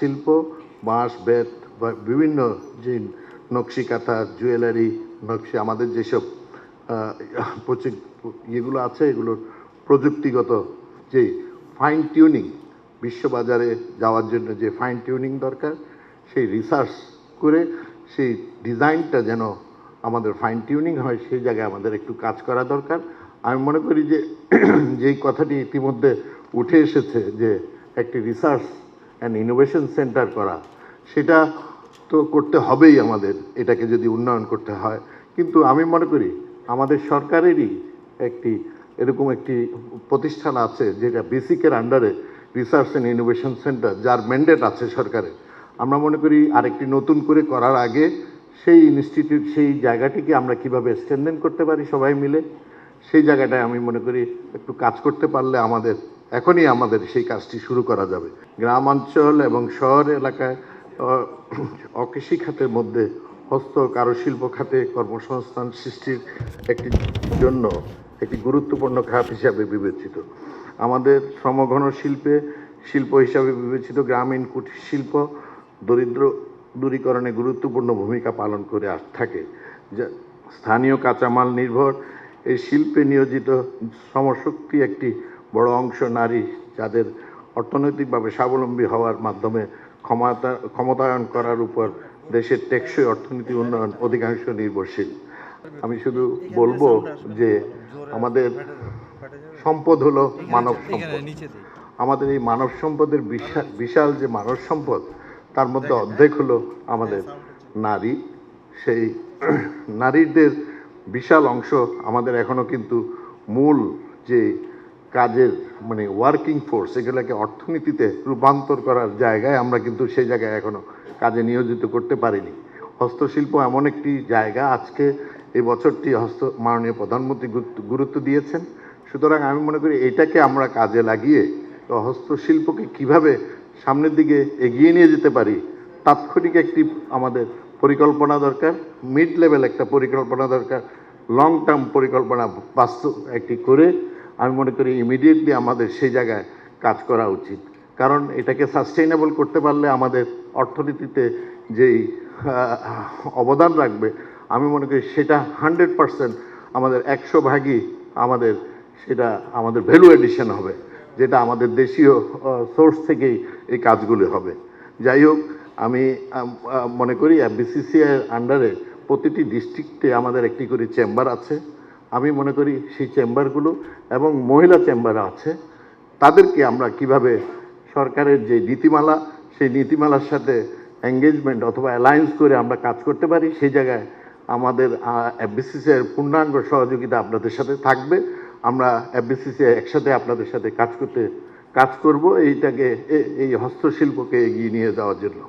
শিল্প, বাঁশ, বেত বা বিভিন্ন যে নকশি কাঁথা, জুয়েলারি, নকশি, আমাদের যেসব প্রচুর- ইয়েগুলো আছে, এগুলোর প্রযুক্তিগত যে ফাইন টিউনিং বিশ্ববাজারে যাওয়ার জন্য যে ফাইন টিউনিং দরকার, সেই রিসার্চ করে সেই ডিজাইনটা যেন আমাদের ফাইন টিউনিং হয়, সেই জায়গায় আমাদের একটু কাজ করা দরকার। আমি মনে করি যে যেই কথাটি ইতিমধ্যে উঠে এসেছে যে একটি রিসার্চ অ্যান্ড ইনোভেশন সেন্টার করা, সেটা তো করতে হবেই আমাদের, এটাকে যদি উন্নয়ন করতে হয়। কিন্তু আমি মনে করি, আমাদের সরকারেরই একটি, এরকম একটি প্রতিষ্ঠান আছে, যেটা বেসিকের আন্ডারে রিসার্চ অ্যান্ড ইনোভেশন সেন্টার যার ম্যান্ডেট আছে সরকারের। আমরা মনে করি, আরেকটি নতুন করে করার আগে সেই ইনস্টিটিউট সেই জায়গাটিকে আমরা কীভাবে স্ট্যান্ডেন করতে পারি সবাই মিলে, সেই জায়গাটায় আমি মনে করি, একটু কাজ করতে পারলে আমাদের এখনই আমাদের সেই কাজটি শুরু করা যাবে। গ্রামাঞ্চল এবং শহর এলাকায় অকৃষি খাতের মধ্যে হস্ত কারুশিল্প খাতে কর্মসংস্থান সৃষ্টির একটি জন্য একটি গুরুত্বপূর্ণ খাত হিসাবে বিবেচিত। আমাদের শ্রমঘন শিল্পে শিল্প হিসাবে বিবেচিত গ্রামীণ কুটির শিল্প দরিদ্র দূরীকরণে গুরুত্বপূর্ণ ভূমিকা পালন করে আস, থাকে। যা স্থানীয় কাঁচামাল নির্ভর এই শিল্পে নিয়োজিত শ্রমশক্তি একটি বড় অংশ নারী যাদের অর্থনৈতিকভাবে স্বাবলম্বী হওয়ার মাধ্যমে ক্ষমতা ক্ষমতায়ন করার উপর দেশের টেকসই অর্থনীতি উন্নয়ন অধিকাংশ নির্ভরশীল। আমি শুধু বলব যে আমাদের সম্পদ হলো মানব সম্পদ। আমাদের এই মানব সম্পদের বিশাল বিশাল যে মানব সম্পদ তার মধ্যে অর্ধেক হলো আমাদের নারী। সেই নারীদের বিশাল অংশ আমাদের এখনও কিন্তু মূল যে কাজের মানে ওয়ার্কিং ফোর্স এগুলোকে অর্থনীতিতে রূপান্তর করার জায়গায় আমরা কিন্তু সেই জায়গায় এখনও কাজে নিয়োজিত করতে পারিনি। হস্তশিল্প এমন একটি জায়গা আজকে এই বছরটি হস্ত, মাননীয় প্রধানমন্ত্রী গুরুত্ব- দিয়েছেন। সুতরাং আমি মনে করি এটাকে আমরা কাজে লাগিয়ে হস্তশিল্পকে কীভাবে সামনের দিকে এগিয়ে নিয়ে যেতে পারি, তাৎক্ষণিক একটি আমাদের পরিকল্পনা দরকার মিড লেভেল একটা পরিকল্পনা দরকার লং টার্ম পরিকল্পনা বাস্তব একটি করে আমি মনে করি ইমিডিয়েটলি আমাদের সেই জায়গায় কাজ করা উচিত। কারণ এটাকে সাস্টেইনেবল করতে পারলে আমাদের অর্থনীতিতে যেই অবদান রাখবে, আমি মনে করি সেটা হান্ড্রেড পারসেন্ট আমাদের একশো ভাগই আমাদের সেটা আমাদের ভ্যালু এডিশন হবে, যেটা আমাদের দেশীয় সোর্স থেকেই এই কাজগুলি হবে। যাই হোক, আমি মনে করি বিসিসিআইয়ের আন্ডারে প্রতিটি ডিস্ট্রিক্টে আমাদের একটি করে চেম্বার আছে। আমি মনে করি সেই চেম্বারগুলো এবং মহিলা চেম্বার আছে, তাদেরকে আমরা কীভাবে সরকারের যে নীতিমালা, সেই নীতিমালার সাথে এঙ্গেজমেন্ট অথবা অ্যালায়েন্স করে আমরা কাজ করতে পারি, সেই জায়গায় আমাদের এফবিসিসিআইয়ের পূর্ণাঙ্গ সহযোগিতা আপনাদের সাথে থাকবে। আমরা এফবিসিসিআই একসাথে আপনাদের সাথে কাজ করতে, কাজ করব। এইটাকে এই হস্তশিল্পকে এগিয়ে নিয়ে যাওয়ার জন্য।